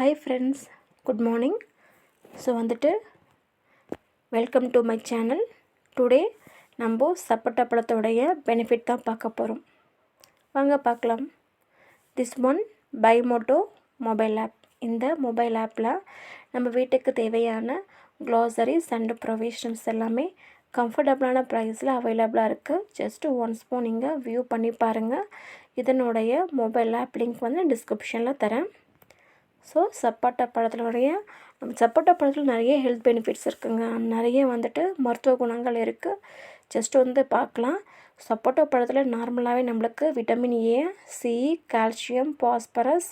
Hi friends good morning so வந்துட்டு welcome to my channel today நம்ம சப்போட்டா பழத்தோடைய பெனிஃபிட் தான் பார்க்க போகிறோம் வாங்க பார்க்கலாம். This one by Moto mobile app இந்த மொபைல் ஆப்பில் நம்ம வீட்டுக்கு தேவையான க்ளாசரிஸ் அண்ட் ப்ரொவிஷன்ஸ் எல்லாமே கம்ஃபர்டபுளான ப்ரைஸில் அவைலபிளாக இருக்குது ஜஸ்ட்டு ஒன்ஸ் போ நீங்கள் வியூ பண்ணி பாருங்கள் இதனுடைய மொபைல் ஆப் லிங்க் வந்து டிஸ்கிரிப்ஷனில் தரேன். ஸோ சப்போட்டா பழத்தினுடைய நம்ம சப்போட்டா பழத்தில் நிறைய ஹெல்த் பெனிஃபிட்ஸ் இருக்குங்க. நிறைய வந்துட்டு மருத்துவ குணங்கள் இருக்குது ஜஸ்ட் வந்து பார்க்கலாம். சப்போட்டா பழத்தில் நார்மலாகவே நம்மளுக்கு vitamin A C calcium phosphorus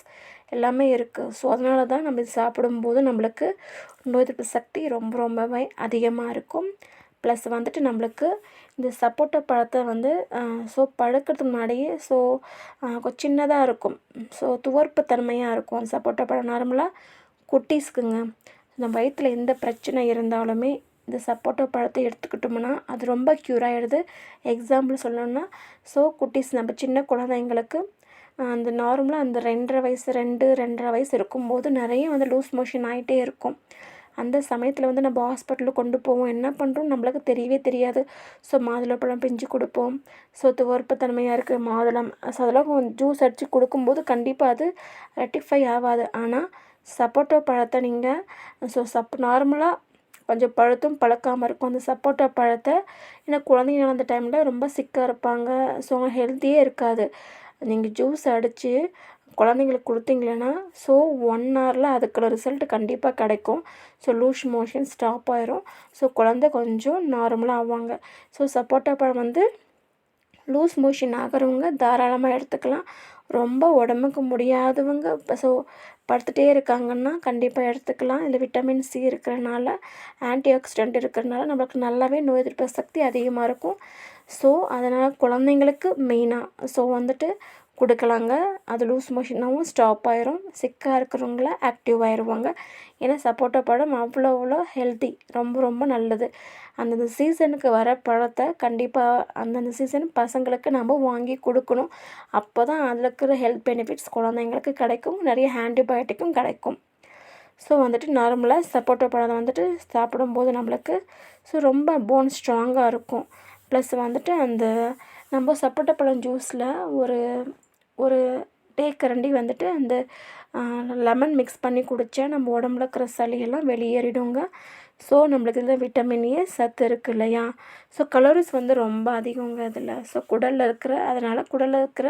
எல்லாமே இருக்குது ஸோ அதனால தான் நம்ம இது சாப்பிடும்போது நம்மளுக்கு நோய் எதிர்ப்பு சக்தி ரொம்ப ரொம்பவே அதிகமாக இருக்கும். ப்ளஸ் வந்துட்டு நம்மளுக்கு இந்த சப்போட்டா பழத்தை வந்து ஸோ பழுக்கிறதுக்கு முன்னாடியே ஸோ சின்னதாக இருக்கும். ஸோ துவர்ப்பு தன்மையாக இருக்கும். அந்த சப்போட்டா பழம் நார்மலாக குட்டீஸ்க்குங்க. நம்ம வயிற்றில் எந்த பிரச்சனை இருந்தாலுமே இந்த சப்போட்டா பழத்தை எடுத்துக்கிட்டோம்னா அது ரொம்ப க்யூர் ஆகிடுது எக்ஸாம்பிள் சொல்லணுன்னா ஸோ குட்டீஸ் நம்ம சின்ன குழந்தைங்களுக்கு அந்த நார்மலாக அந்த ரெண்டரை வயசு ரெண்டு ரெண்டரை வயசு இருக்கும்போது நிறைய வந்து லூஸ் மோஷன் ஆகிட்டே இருக்கும். அந்த சமயத்தில் வந்து நம்ம ஹாஸ்பிட்டலுக்கு கொண்டு போவோம். என்ன பண்ணுறோம் நம்மளுக்கு தெரியவே தெரியாது. ஸோ மாதுளப்பழம் பிஞ்சு கொடுப்போம். ஸோ துவர்ப்புத்தன்மையாக இருக்குது மாதுளம் ஸோ அதெல்லாம் ஜூஸ் அடித்து கொடுக்கும்போது கண்டிப்பாக அது ரெட்டிஃபை ஆகாது. ஆனால் சப்போட்டா பழத்தை நீங்கள் ஸோ சப் நார்மலாக கொஞ்சம் பழுத்தும் பழக்காமல் இருக்கும். அந்த சப்போட்டா பழத்தை ஏன்னா குழந்தைங்க அந்த டைமில் ரொம்ப சிக்காக இருப்பாங்க. ஸோ ஹெல்த்தியே இருக்காது. நீங்கள் ஜூஸ் அடித்து குழந்தைங்களுக்கு கொடுத்தீங்களேன்னா ஸோ ஒன் ஹவரில் அதுக்கான ரிசல்ட் கண்டிப்பாக கிடைக்கும். ஸோ லூஸ் மோஷன் ஸ்டாப் ஆயிரும். ஸோ குழந்த கொஞ்சம் நார்மலாக ஆவாங்க. ஸோ சப்போட்டா பழம் வந்து லூஸ் மோஷன் ஆகிறவங்க தாராளமாக எடுத்துக்கலாம். ரொம்ப உடம்புக்கு முடியாதவங்க இப்போ ஸோ படுத்துகிட்டே இருக்காங்கன்னா கண்டிப்பாக எடுத்துக்கலாம். இதில் விட்டமின் சி இருக்கிறனால ஆன்டி ஆக்சிடென்ட் இருக்கிறனால நம்மளுக்கு நல்லாவே நோய் எதிர்ப்பு சக்தி அதிகமாக இருக்கும். ஸோ அதனால் குழந்தைங்களுக்கு மெயினாக ஸோ வந்துட்டு கொடுக்கலாங்க. அது லூஸ் மோஷனாகவும் ஸ்டாப் ஆயிரும். சிக்காக இருக்கிறவங்கள ஆக்டிவ் ஆயிடுவாங்க ஏன்னா சப்போட்டா பழம் அவ்வளோ அவ்வளோ ஹெல்த்தி ரொம்ப ரொம்ப நல்லது. அந்தந்த சீசனுக்கு வர பழத்தை கண்டிப்பாக அந்தந்த சீசன் பசங்களுக்கு நம்ம வாங்கி கொடுக்கணும். அப்போ தான் அதில் இருக்கிற ஹெல்த் பெனிஃபிட்ஸ் குழந்தைங்களுக்கு கிடைக்கும். நிறைய ஆன்டிபயோட்டிக்கும் கிடைக்கும். ஸோ வந்துட்டு நார்மலாக சப்போட்டா பழம் வந்துட்டு சாப்பிடும்போது நம்மளுக்கு ஸோ ரொம்ப போன் ஸ்ட்ராங்காக இருக்கும். ப்ளஸ் வந்துட்டு அந்த நம்ம சப்போட்டா பழம் ஜூஸில் ஒரு ஒரு தேக்கரண்டி வந்துட்டு அந்த லெமன் மிக்ஸ் பண்ணி குடித்தா நம்ம உடம்புல இருக்கிற சளியெல்லாம் வெளியேறிடுங்க. ஸோ நம்மளுக்கு இதில் விட்டமின் ஏ சத்து இருக்குது இல்லையா? ஸோ கலோரிஸ் வந்து ரொம்ப அதிகங்க அதில் ஸோ குடலில் இருக்கிற அதனால் குடலில் இருக்கிற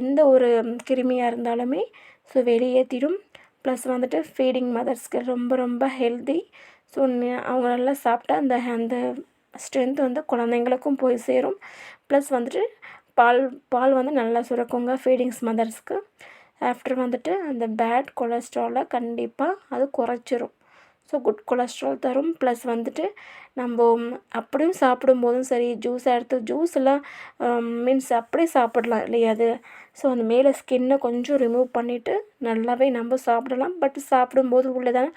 எந்த ஒரு கிருமியாக இருந்தாலுமே ஸோ வெளியேற்றிடும் ப்ளஸ் வந்துட்டு ஃபீடிங் மதர்ஸ்க்கு ரொம்ப ரொம்ப ஹெல்தி ஸோ அவங்க நல்லா சாப்பிட்டா அந்த அந்த ஸ்ட்ரென்த் வந்து குழந்தைங்களுக்கும் போய் சேரும். ப்ளஸ் வந்துட்டு பால் பால் வந்து நல்லா சுரக்குங்க ஃபீடிங்ஸ் மதர்ஸ்க்கு ஆஃப்டர் வந்துட்டு அந்த பேட் கொலஸ்ட்ராலை கண்டிப்பாக அது குறைச்சிரும். ஸோ குட் கொலஸ்ட்ரால் தரும். ப்ளஸ் வந்துட்டு நம்ம அப்படியும் சாப்பிடும்போதும் சரி ஜூஸ் எடுத்து ஜூஸ் எல்லாம் மீன்ஸ் அப்படியே சாப்பிடலாம் இல்லையா அது? ஸோ அந்த மேலே ஸ்கின்னை கொஞ்சம் ரிமூவ் பண்ணிவிட்டு நல்லாவே நம்ம சாப்பிடலாம். பட் சாப்பிடும்போது உள்ளதான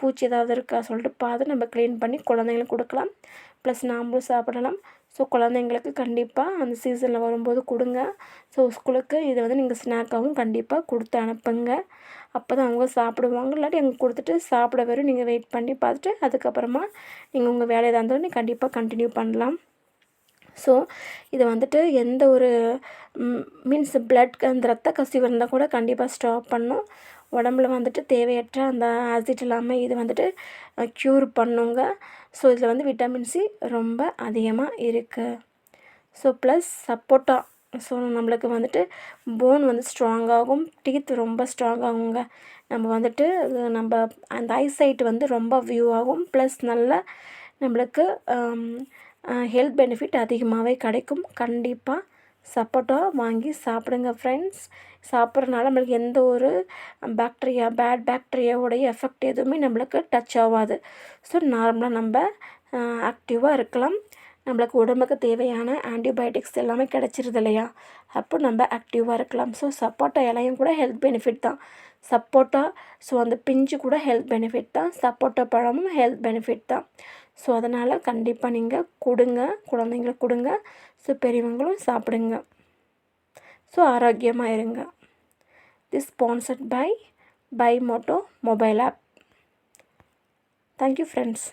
பூச்சி ஏதாவது இருக்கா சொல்லிட்டு பார்த்து நம்ம க்ளீன் பண்ணி குழந்தைங்களுக்கு கொடுக்கலாம். ப்ளஸ் நாமளும் சாப்பிடலாம். ஸோ குழந்தைங்களுக்கு கண்டிப்பாக அந்த சீசனில் வரும்போது கொடுங்க. ஸோ ஸ்கூலுக்கு இதை வந்து நீங்கள் ஸ்நாக்காகவும் கண்டிப்பாக கொடுத்து அனுப்புங்க. அப்போ தான் அவங்க சாப்பிடுவாங்க. இல்லாட்டி அங்கே கொடுத்துட்டு சாப்பிட வரும் நீங்கள் வெயிட் பண்ணி பார்த்துட்டு அதுக்கப்புறமா நீங்கள் உங்கள் வேலையை எதாக இருந்தாலும் கண்டிப்பாக கண்டினியூ பண்ணலாம். ஸோ இதை வந்துட்டு எந்த ஒரு மீன்ஸ் பிளட் அந்த ரத்த கசிவு இருந்தால் கூட கண்டிப்பாக ஸ்டாப் பண்ணும். உடம்புல வந்துட்டு தேவையற்ற அந்த ஆசிட் இல்லாமல் இது வந்துட்டு க்யூர் பண்ணுங்க. ஸோ இதில் வந்து விட்டமின் சி ரொம்ப அதிகமாக இருக்குது ஸோ ப்ளஸ் சப்போட்டா ஸோ நம்மளுக்கு வந்துட்டு போன் வந்து ஸ்ட்ராங்காகும் டீத் ரொம்ப ஸ்ட்ராங் ஆகுங்க. நம்ம வந்துட்டு நம்ம அந்த ஐசைட் வந்து ரொம்ப வியூ ஆகும். ப்ளஸ் நல்லா நம்மளுக்கு ஹெல்த் பெனிஃபிட் அதிகமாகவே கிடைக்கும். கண்டிப்பாக சப்போட்டா வாங்கி சாப்பிடுங்க ஃப்ரெண்ட்ஸ் சாப்பிட்றனால நம்மளுக்கு எந்த ஒரு பேக்டீரியா பேட் பேக்டீரியாவுடைய எஃபெக்ட் எதுவுமே நம்மளுக்கு டச் ஆகாது. ஸோ நார்மலாக நம்ம ஆக்டிவாக இருக்கலாம். நம்மளுக்கு உடம்புக்கு தேவையான ஆன்டிபயோட்டிக்ஸ் எல்லாமே கிடச்சிருது இல்லையா? அப்போ நம்ம ஆக்டிவாக இருக்கலாம். ஸோ சப்போட்டா இலையும் கூட ஹெல்த் பெனிஃபிட் தான். சப்போட்டா ஸோ அந்த பிஞ்சு கூட ஹெல்த் பெனிஃபிட் தான். சப்போட்டா பழமும் ஹெல்த் பெனிஃபிட் தான். ஸோ அதனால் கண்டிப்பாக நீங்கள் கொடுங்க குழந்தைங்களுக்கு கொடுங்க ஸோ பெரியவங்களும் சாப்பிடுங்க. ஸோ ஆரோக்கியமாக இருங்க. This sponsored by by Moto mobile app thank you friends